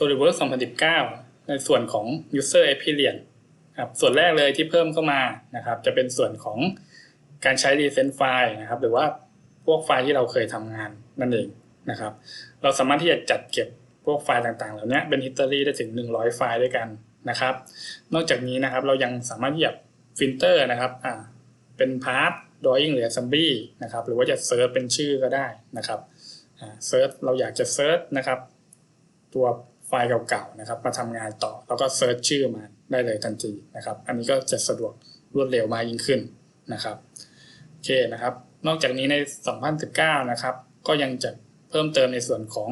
SolidWorks 2019 ในส่วนของ User Experience ครับส่วนแรกเลยที่เพิ่มเข้ามานะครับ จะเป็นส่วนของการใช้ Recent File นะครับ หรือว่าพวกไฟล์ที่เราเคยทำงานนั่นเองนะครับ เราสามารถที่จะจัดเก็บพวกไฟล์ต่างๆ เหล่านี้เป็น history ได้ถึง 100 ไฟล์ด้วยกันนะครับ นอกจากนี้นะครับเรายังสามารถที่จะฟิลเตอร์นะครับอ่าเป็น part drawing หรือ assembly นะครับ หรือว่าจะเซิร์ชเป็นชื่อก็ได้นะครับเซิร์ชเราอยากจะเซิร์ชนะครับ ตัว ไฟล์เก่าๆนะครับมาทำงานต่อแล้วก็เซิร์ชชื่อมาได้เลยทันทีนะครับ อันนี้ก็จะสะดวกรวดเร็วมากยิ่งขึ้นนะครับโอเคนะครับ นอกจากนี้ใน 2019 นะครับ ก็ยังจะเพิ่มเติมในส่วนของ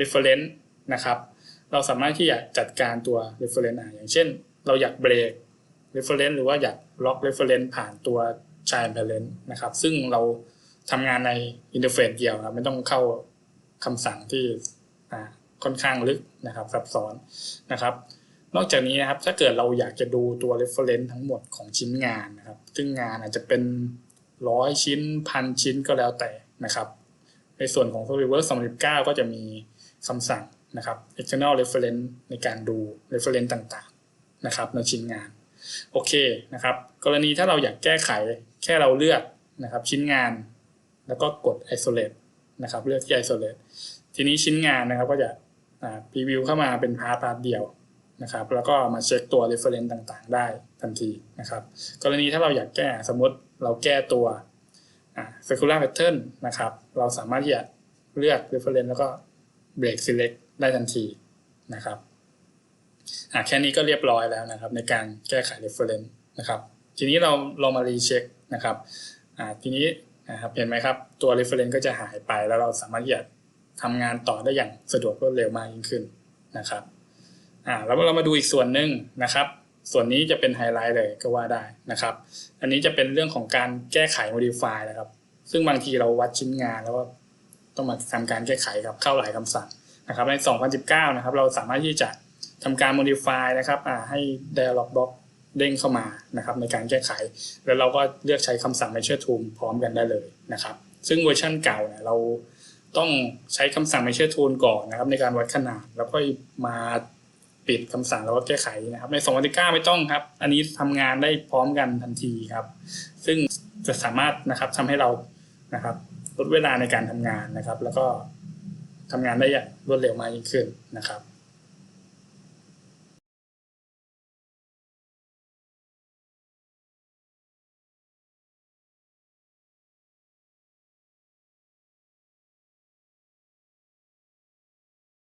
reference นะครับ เราสามารถที่จะจัดการตัว reference อย่างเช่น เราอยากเบรก reference หรือว่าอยากล็อก reference ผ่านตัว child parent นะครับ ซึ่งเราทำงานใน interface เดียวครับไม่ต้องเข้าคำสั่งที่ ค่อนข้างลึกนะครับซับซ้อนนะครับ นอกจากนี้นะครับถ้าเกิดเราอยากจะดูตัว reference ทั้งหมดของชิ้นงานนะครับ ซึ่งงานอาจจะเป็นร้อยชิ้นพันชิ้นก็แล้วแต่นะครับ ในส่วนของ SolidWorks 2019 ก็จะมีคำสั่งนะครับ external reference ในการดู reference ต่างๆนะครับในชิ้นงาน โอเคนะครับ กรณีถ้าเราอยากแก้ไขแค่เราเลือกนะครับชิ้นงาน แล้วก็กด isolate นะครับเลือกที่ isolate ทีนี้ชิ้นงานนะครับก็จะ อ่า preview เข้ามาเป็นพาร์ทพาร์ทเดียวนะครับ แล้วก็มาเช็คตัว reference ต่างๆ ได้ทันทีนะครับ กรณีถ้าเราอยากแก้สมมติเราแก้ตัว circular pattern นะครับ เราสามารถที่จะเลือก reference แล้วก็ break select ได้ทันทีนะครับแค่นี้ก็เรียบร้อยแล้วนะครับ ในการแก้ไข reference นะครับ ทีนี้เราลองมารีเช็คนะครับทีนี้นะครับเห็นไหมครับ ตัว reference ก็จะหายไปแล้วเราสามารถที่จะ ทำงานต่อได้อย่างสะดวกรวดเร็วมากยิ่งขึ้นนะครับอ่าแล้วเรามาดูอีกส่วนหนึ่งนะครับ ส่วนนี้จะเป็นไฮไลท์เลยก็ว่าได้นะครับ อันนี้จะเป็นเรื่องของการแก้ไข modify นะครับ ซึ่งบางทีเราวัดชิ้นงานแล้วก็ต้องมาทำการแก้ไขครับเข้าหลายคำสั่งนะครับใน 2019 นะครับ เราสามารถที่จะทำการ modify นะครับอ่าให้ dialog box เด้งเข้ามานะครับ ในการแก้ไข แล้วเราก็เลือกใช้คำสั่ง measure tool พร้อมกันได้เลยนะครับ ซึ่งเวอร์ชันเก่าเนี่ยเรา ต้องใช้คำสั่ง measure tool ก่อนนะครับ ในการวัดขนาด แล้วก็มาปิดคำสั่งแล้วก็แก้ไขนะครับ ใน2019ไม่ต้องครับ อันนี้ทำงานได้พร้อมกันทันทีครับ ซึ่งจะสามารถนะครับทำให้เรานะครับลดเวลาในการทำงานนะครับ แล้วก็ทำงานได้อย่างรวดเร็วมากยิ่งขึ้นนะครับ